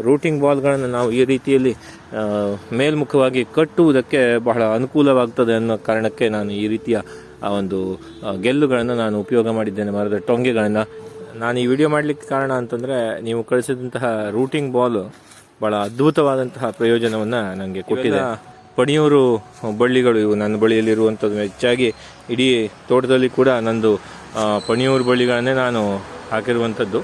Routing ಬಾಲ್ಗಳನ್ನು ನಾವು ಈ ರೀತಿಯಲ್ಲಿ ಮೇಲ್ಮುಖವಾಗಿ ಕಟ್ಟುವುದಕ್ಕೆ ಬಹಳ ಅನುಕೂಲವಾಗ್ತದೆ ಅನ್ನೋ ಕಾರಣಕ್ಕೆ ನಾನು ಈ ರೀತಿಯ ಆ ಒಂದು ಗೆಲ್ಲುಗಳನ್ನು ನಾನು ಉಪಯೋಗ ಮಾಡಿದ್ದೇನೆ. ಮರದ ಟೊಂಗೆಗಳನ್ನು. ನಾನು ಈ ವಿಡಿಯೋ ಮಾಡಲಿಕ್ಕೆ ಕಾರಣ ಅಂತಂದರೆ ನೀವು ಕಳಿಸಿದಂತಹ ರೂಟಿಂಗ್ ಬಾಲ್ ಬಹಳ ಅದ್ಭುತವಾದಂತಹ ಪ್ರಯೋಜನವನ್ನು ನನಗೆ ಕೊಟ್ಟಿದೆ. ಪಣಿಯೂರು ಬಳ್ಳಿಗಳು ಇವು. ನನ್ನ ಬಳಿಯಲ್ಲಿರುವಂಥದ್ದು ಹೆಚ್ಚಾಗಿ ಇಡೀ ತೋಟದಲ್ಲಿ ಕೂಡ ನಂದು ಪಣಿಯೂರು ಬಳ್ಳಿಗಳನ್ನೇ ನಾನು ಹಾಕಿರುವಂಥದ್ದು.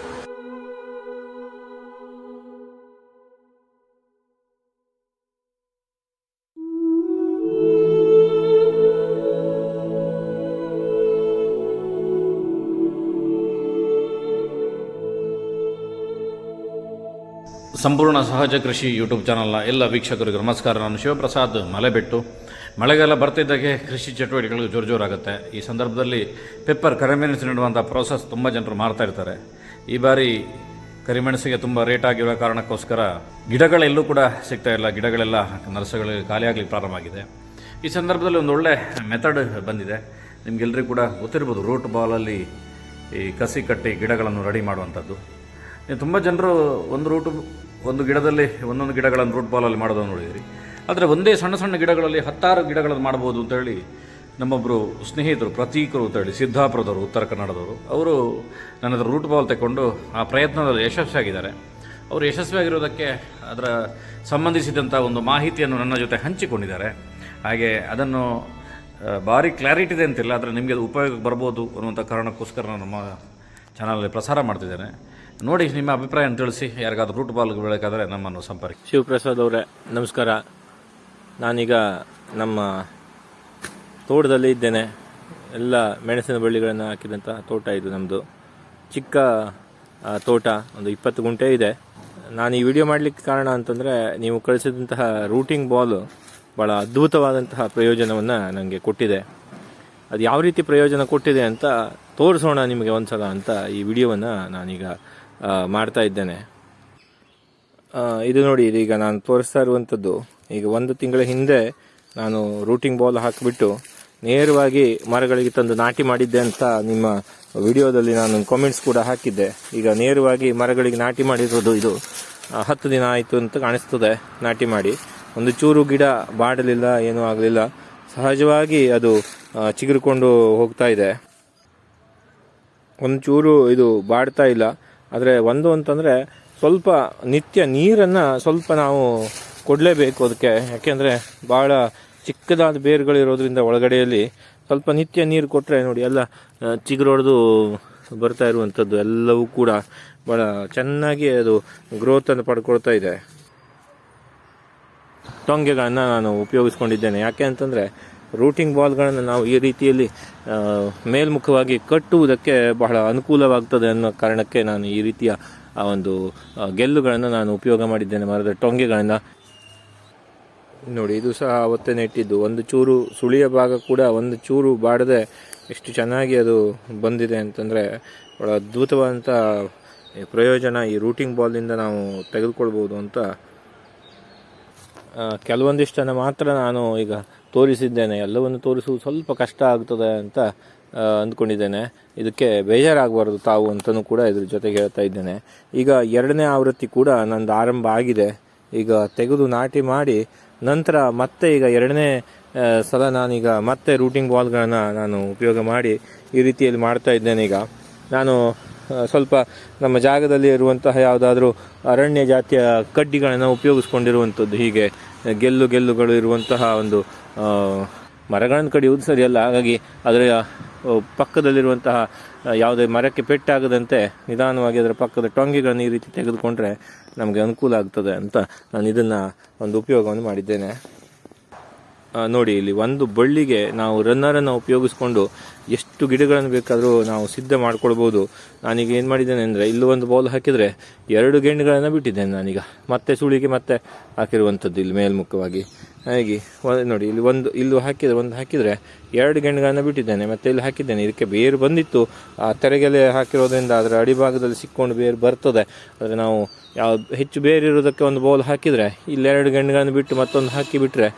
ಸಂಪೂರ್ಣ ಸಹಜ ಕೃಷಿ ಯೂಟ್ಯೂಬ್ ಚಾನಲ್ನ ಎಲ್ಲ ವೀಕ್ಷಕರಿಗೆ ನಮಸ್ಕಾರ. ನಾನು ಶಿವಪ್ರಸಾದ್ ಮಲೆಬೆಟ್ಟು. ಮಳೆಗಾಲ ಬರ್ತಿದ್ದಾಗೆ ಕೃಷಿ ಚಟುವಟಿಕೆಗಳು ಜೋರು ಜೋರಾಗುತ್ತೆ. ಈ ಸಂದರ್ಭದಲ್ಲಿ ಪೆಪ್ಪರ್, ಕರಿಮೆಣಸು ನೀಡುವಂಥ ಪ್ರೋಸೆಸ್ ತುಂಬ ಜನರು ಮಾಡ್ತಾ ಇರ್ತಾರೆ. ಈ ಬಾರಿ ಕರಿಮೆಣಸಿಗೆ ತುಂಬ ರೇಟ್ ಆಗಿರೋ ಕಾರಣಕ್ಕೋಸ್ಕರ ಗಿಡಗಳೆಲ್ಲೂ ಕೂಡ ಸಿಗ್ತಾ ಇಲ್ಲ. ಗಿಡಗಳೆಲ್ಲ ನರ್ಸಗಳಿಗೆ ಖಾಲಿಯಾಗಲಿಕ್ಕೆ ಪ್ರಾರಂಭ ಆಗಿದೆ. ಈ ಸಂದರ್ಭದಲ್ಲಿ ಒಂದು ಒಳ್ಳೆ ಮೆಥಡ್ ಬಂದಿದೆ. ನಿಮಗೆಲ್ಲರಿಗೂ ಕೂಡ ಗೊತ್ತಿರ್ಬೋದು ರೂಟ್ ಬಾಲಲ್ಲಿ ಈ ಕಸಿ ಕಟ್ಟಿ ಗಿಡಗಳನ್ನು ರೆಡಿ ಮಾಡುವಂಥದ್ದು. ತುಂಬ ಜನರು ಒಂದು ರೂಟು ಒಂದು ಗಿಡದಲ್ಲಿ ಒಂದೊಂದು ಗಿಡಗಳನ್ನು ರೂಟ್ ಬಾಲಲ್ಲಿ ಮಾಡೋದನ್ನು ನೋಡಿದಿರಿ. ಆದರೆ ಒಂದೇ ಸಣ್ಣ ಸಣ್ಣ ಗಿಡಗಳಲ್ಲಿ ಹತ್ತಾರು ಗಿಡಗಳನ್ನು ಮಾಡ್ಬೋದು ಅಂತೇಳಿ ನಮ್ಮೊಬ್ಬರು ಸ್ನೇಹಿತರು, ಪ್ರತೀಕರು ಅಂತೇಳಿ ಸಿದ್ಧಾಪುರದವರು, ಉತ್ತರ ಕನ್ನಡದವರು, ಅವರು ನನ್ನ ಹತ್ರ ರೂಟ್ ಬಾಲ್ ತಗೊಂಡು ಆ ಪ್ರಯತ್ನದಲ್ಲಿ ಯಶಸ್ವಿಯಾಗಿದ್ದಾರೆ. ಅವರು ಯಶಸ್ವಿಯಾಗಿರೋದಕ್ಕೆ ಅದರ ಸಂಬಂಧಿಸಿದಂಥ ಒಂದು ಮಾಹಿತಿಯನ್ನು ನನ್ನ ಜೊತೆ ಹಂಚಿಕೊಂಡಿದ್ದಾರೆ. ಹಾಗೆ ಅದನ್ನು ಭಾರಿ ಕ್ಲಾರಿಟಿ ಇದೆ ಅಂತಿಲ್ಲ, ಆದರೆ ನಿಮಗೆ ಅದು ಉಪಯೋಗಕ್ಕೆ ಬರ್ಬೋದು ಅನ್ನುವಂಥ ಕಾರಣಕ್ಕೋಸ್ಕರ ನಾನು ನಮ್ಮ ಚಾನಲಲ್ಲಿ ಪ್ರಸಾರ ಮಾಡ್ತಿದ್ದೇನೆ. ನೋಡಿ, ನಿಮ್ಮ ಅಭಿಪ್ರಾಯ ತಿಳಿಸಿ. ಯಾರಿಗಾದ್ರೂ ರೂಟ್ ಬಾಲ್ ಬೇಕಾದರೆ ನಮ್ಮನ್ನು ಸಂಪರ್ಕ ಶಿವಪ್ರಸಾದ್ ಅವರೇ, ನಮಸ್ಕಾರ. ನಾನೀಗ ನಮ್ಮ ತೋಟದಲ್ಲಿ ಇದ್ದೇನೆ. ಎಲ್ಲ ಮೆಣಸಿನ ಬಳ್ಳಿಗಳನ್ನು ಹಾಕಿದಂಥ ತೋಟ ಇದು ನಮ್ಮದು ಚಿಕ್ಕ ತೋಟ, ಒಂದು ಇಪ್ಪತ್ತು ಗುಂಟೆ ಇದೆ. ನಾನು ಈ ವಿಡಿಯೋ ಮಾಡಲಿಕ್ಕೆ ಕಾರಣ ಅಂತಂದರೆ, ನೀವು ಕಳಿಸಿದಂತಹ ರೂಟಿಂಗ್ ಬಾಲ್ ಭಾಳ ಅದ್ಭುತವಾದಂತಹ ಪ್ರಯೋಜನವನ್ನು ನನಗೆ ಕೊಟ್ಟಿದೆ. ಅದು ಯಾವ ರೀತಿ ಪ್ರಯೋಜನ ಕೊಟ್ಟಿದೆ ಅಂತ ತೋರಿಸೋಣ ನಿಮಗೆ ಒಂದು ಸಲ ಅಂತ ಈ ವಿಡಿಯೋವನ್ನು ನಾನೀಗ ಮಾಡ್ತಾ ಇದ್ದೇನೆ. ಇದು ನೋಡಿ ಈಗ ನಾನು ತೋರಿಸ್ತಾ ಇರುವಂಥದ್ದು. ಈಗ ಒಂದು ತಿಂಗಳ ಹಿಂದೆ ನಾನು ರೂಟಿಂಗ್ ಬಾಲ್ ಹಾಕಿಬಿಟ್ಟು ನೇರವಾಗಿ ಮರಗಳಿಗೆ ತಂದು ನಾಟಿ ಮಾಡಿದ್ದೆ ಅಂತ ನಿಮ್ಮ ವಿಡಿಯೋದಲ್ಲಿ ನಾನು ಕಾಮೆಂಟ್ಸ್ ಕೂಡ ಹಾಕಿದ್ದೆ. ಈಗ ನೇರವಾಗಿ ಮರಗಳಿಗೆ ನಾಟಿ ಮಾಡಿರೋದು ಇದು. ಹತ್ತು ದಿನ ಆಯಿತು ಅಂತ ಕಾಣಿಸ್ತದೆ ನಾಟಿ ಮಾಡಿ. ಒಂದು ಚೂರು ಗಿಡ ಬಾಡಲಿಲ್ಲ, ಏನೂ ಆಗಲಿಲ್ಲ. ಸಹಜವಾಗಿ ಅದು ಚಿಗುರಿಕೊಂಡು ಹೋಗ್ತಾ ಇದೆ. ಒಂದು ಚೂರು ಇದು ಬಾಡ್ತಾ ಇಲ್ಲ. ಆದರೆ ಒಂದು ಅಂತಂದರೆ ಸ್ವಲ್ಪ ನಿತ್ಯ ನೀರನ್ನು ಸ್ವಲ್ಪ ನಾವು ಕೊಡಲೇಬೇಕು ಅದಕ್ಕೆ. ಯಾಕೆಂದರೆ ಭಾಳ ಚಿಕ್ಕದಾದ ಬೇರುಗಳಿರೋದ್ರಿಂದ ಒಳಗಡೆಯಲ್ಲಿ ಸ್ವಲ್ಪ ನಿತ್ಯ ನೀರು ಕೊಟ್ಟರೆ ನೋಡಿ ಎಲ್ಲ ಚಿಗುರೊಡೆದು ಬರ್ತಾ ಇರುವಂಥದ್ದು ಎಲ್ಲವೂ ಕೂಡ ಭಾಳ ಚೆನ್ನಾಗಿ ಅದು ಗ್ರೋತನ್ನು ಪಡ್ಕೊಳ್ತಾ ಇದೆ. ಟೊಂಗೆಗಳನ್ನು ನಾನು ಉಪಯೋಗಿಸ್ಕೊಂಡಿದ್ದೇನೆ. ಯಾಕೆ ಅಂತಂದರೆ ರೂಟಿಂಗ್ ಬಾಲ್ಗಳನ್ನು ನಾವು ಈ ರೀತಿಯಲ್ಲಿ ಮೇಲ್ಮುಖವಾಗಿ ಕಟ್ಟುವುದಕ್ಕೆ ಬಹಳ ಅನುಕೂಲವಾಗ್ತದೆ ಅನ್ನೋ ಕಾರಣಕ್ಕೆ ನಾನು ಈ ರೀತಿಯ, ಆ, ಒಂದು ಗೆಲ್ಲುಗಳನ್ನು ನಾನು ಉಪಯೋಗ ಮಾಡಿದ್ದೇನೆ ಮರದ ಟೊಂಗೆಗಳನ್ನು. ನೋಡಿ, ಇದು ಸಹ ಅವತ್ತೇ ನೆಟ್ಟಿದ್ದು. ಒಂದು ಚೂರು ಸುಳಿಯ ಭಾಗ ಕೂಡ ಒಂದು ಚೂರು ಬಾಡದೆ ಎಷ್ಟು ಚೆನ್ನಾಗಿ ಅದು ಬಂದಿದೆ ಅಂತಂದರೆ, ಬಹಳ ಅದ್ಭುತವಾದಂಥ ಪ್ರಯೋಜನ ಈ ರೂಟಿಂಗ್ ಬಾಲ್ನಿಂದ ನಾವು ತೆಗೆದುಕೊಳ್ಬೋದು ಅಂತ ಕೆಲವೊಂದಿಷ್ಟನ್ನು ಮಾತ್ರ ನಾನು ಈಗ ತೋರಿಸಿದ್ದೇನೆ. ಎಲ್ಲವನ್ನು ತೋರಿಸುವುದು ಸ್ವಲ್ಪ ಕಷ್ಟ ಆಗ್ತದೆ ಅಂತ ಅಂದ್ಕೊಂಡಿದ್ದೇನೆ. ಇದಕ್ಕೆ ಬೇಜಾರಾಗಬಾರ್ದು ತಾವು ಅಂತಲೂ ಕೂಡ ಇದ್ರ ಜೊತೆಗೆ ಹೇಳ್ತಾ ಇದ್ದೇನೆ. ಈಗ ಎರಡನೇ ಆವೃತ್ತಿ ಕೂಡ ನಂದು ಆರಂಭ ಆಗಿದೆ. ಈಗ ತೆಗೆದು ನಾಟಿ ಮಾಡಿ ನಂತರ ಮತ್ತೆ ಈಗ ಎರಡನೇ ಸಲ ನಾನೀಗ ಮತ್ತೆ ರೂಟಿಂಗ್ ಬಾಲ್ಗಳನ್ನು ನಾನು ಉಪಯೋಗ ಮಾಡಿ ಈ ರೀತಿಯಲ್ಲಿ ಮಾಡ್ತಾ ಇದ್ದೇನೆ ಈಗ. ನಾನು ಸ್ವಲ್ಪ ನಮ್ಮ ಜಾಗದಲ್ಲಿ ಇರುವಂತಹ ಯಾವುದಾದ್ರೂ ಅರಣ್ಯ ಜಾತಿಯ ಕಡ್ಡಿಗಳನ್ನು ಉಪಯೋಗಿಸ್ಕೊಂಡಿರುವಂಥದ್ದು ಹೀಗೆ ಗೆಲ್ಲು ಗೆಲ್ಲುಗಳು ಇರುವಂತಹ ಒಂದು ಮರಗಳನ್ನು ಕಡಿಯುವುದು ಸರಿಯಲ್ಲ. ಹಾಗಾಗಿ ಅದರ ಪಕ್ಕದಲ್ಲಿರುವಂತಹ ಯಾವುದೇ ಮರಕ್ಕೆ ಪೆಟ್ಟಾಗದಂತೆ ನಿಧಾನವಾಗಿ ಅದರ ಪಕ್ಕದ ಟೊಂಗಿಗಳನ್ನು ಈ ರೀತಿ ತೆಗೆದುಕೊಂಡ್ರೆ ನಮಗೆ ಅನುಕೂಲ ಆಗ್ತದೆ ಅಂತ ನಾನು ಇದನ್ನು ಒಂದು ಉಪಯೋಗವನ್ನು ಮಾಡಿದ್ದೇನೆ. ನೋಡಿ, ಇಲ್ಲಿ ಒಂದು ಬಳ್ಳಿಗೆ ನಾವು ರನ್ನರನ್ನು ಉಪಯೋಗಿಸ್ಕೊಂಡು ಎಷ್ಟು ಗಿಡಗಳನ್ನು ಬೇಕಾದರೂ ನಾವು ಸಿದ್ಧ ಮಾಡ್ಕೊಳ್ಬೋದು. ನಾನೀಗ ಏನು ಮಾಡಿದ್ದೇನೆ ಅಂದರೆ, ಇಲ್ಲಿ ಒಂದು ಬೌಲ್ ಹಾಕಿದರೆ ಎರಡು ಗೆಣ್ಣುಗಳನ್ನು ಬಿಟ್ಟಿದ್ದೇನೆ ನಾನೀಗ. ಮತ್ತೆ ಸುಳಿಗೆ ಮತ್ತೆ ಹಾಕಿರುವಂಥದ್ದು ಇಲ್ಲಿ ಮೇಲ್ಮುಖವಾಗಿ. ಹಾಗೆ ನೋಡಿ, ಇಲ್ಲಿ ಒಂದು, ಇಲ್ಲಿ ಹಾಕಿದರೆ, ಒಂದು ಹಾಕಿದರೆ ಎರಡು ಗೆಣ್ಣುಗಳನ್ನು ಬಿಟ್ಟಿದ್ದೇನೆ, ಮತ್ತೆ ಇಲ್ಲಿ ಹಾಕಿದ್ದೇನೆ. ಇದಕ್ಕೆ ಬೇರು ಬಂದಿತ್ತು. ಆ ತೆರೆಗೆಲೆ ಹಾಕಿರೋದ್ರಿಂದ ಅದರ ಅಡಿಭಾಗದಲ್ಲಿ ಸಿಕ್ಕೊಂಡು ಬೇರು ಬರ್ತದೆ. ಆದರೆ ನಾವು ಯಾವ, ಹೆಚ್ಚು ಬೇರೆ ಇರೋದಕ್ಕೆ ಒಂದು ಬೌಲ್ ಹಾಕಿದರೆ ಇಲ್ಲೆರಡು ಗಂಡುಗಳನ್ನು ಬಿಟ್ಟು ಮತ್ತೊಂದು ಹಾಕಿಬಿಟ್ರೆ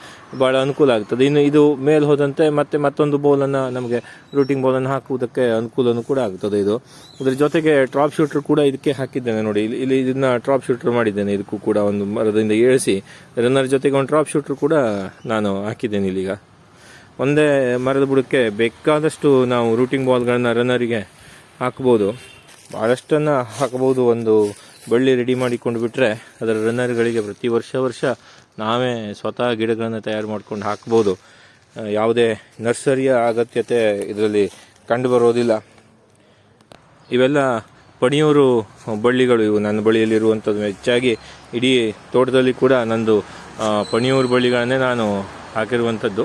ಭಾಳ ಅನುಕೂಲ ಆಗ್ತದೆ. ಇನ್ನು ಇದು ಮೇಲೆ ಹೋದಂತೆ ಮತ್ತೆ ಮತ್ತೊಂದು ಬೌಲನ್ನು ನಮಗೆ ರೂಟಿಂಗ್ ಬೌಲನ್ನು ಹಾಕುವುದಕ್ಕೆ ಅನುಕೂಲನೂ ಕೂಡ ಆಗ್ತದೆ ಇದು. ಅದರ ಜೊತೆಗೆ ಟ್ರಾಪ್ ಶೂಟರ್ ಕೂಡ ಇದಕ್ಕೆ ಹಾಕಿದ್ದೇನೆ ನೋಡಿ. ಇಲ್ಲಿ ಇಲ್ಲಿ ಇದನ್ನ ಟ್ರಾಪ್ ಶೂಟರ್ ಮಾಡಿದ್ದೇನೆ. ಇದಕ್ಕೂ ಕೂಡ ಒಂದು ಮರದಿಂದ ಏಳಿಸಿ ರನ್ನರ್ ಜೊತೆಗೆ ಒಂದು ಟ್ರಾಪ್ ಶೂಟರ್ ಕೂಡ ನಾನು ಹಾಕಿದ್ದೇನೆ ಇಲ್ಲಿಗ ಒಂದೇ ಮರದ ಬುಡಕ್ಕೆ ಬೇಕಾದಷ್ಟು ನಾವು ರೂಟಿಂಗ್ ಬಾಲ್ಗಳನ್ನ ರನ್ನರಿಗೆ ಹಾಕ್ಬೋದು. ಭಾಳಷ್ಟನ್ನು ಹಾಕ್ಬೋದು ಒಂದು ಬಳ್ಳಿ ರೆಡಿ ಮಾಡಿಕೊಂಡು ಬಿಟ್ಟರೆ ಅದರ ರನ್ನರ್ಗಳಿಗೆ ಪ್ರತಿ ವರ್ಷ ವರ್ಷ ನಾವೇ ಸ್ವತಃ ಗಿಡಗಳನ್ನು ತಯಾರು ಮಾಡ್ಕೊಂಡು ಹಾಕ್ಬೋದು. ಯಾವುದೇ ನರ್ಸರಿಯ ಅಗತ್ಯತೆ ಇದರಲ್ಲಿ ಕಂಡು ಬರೋದಿಲ್ಲ ಇವೆಲ್ಲ ಪಣಿಯೂರು ಬಳ್ಳಿಗಳು ಇವು. ನನ್ನ ಬಳಿಯಲ್ಲಿರುವಂಥದ್ದು ಹೆಚ್ಚಾಗಿ ಇಡೀ ತೋಟದಲ್ಲಿ ಕೂಡ ನಂದು ಪಣಿಯೂರು ಬಳ್ಳಿಗಳನ್ನೇ ನಾನು ಹಾಕಿರುವಂಥದ್ದು.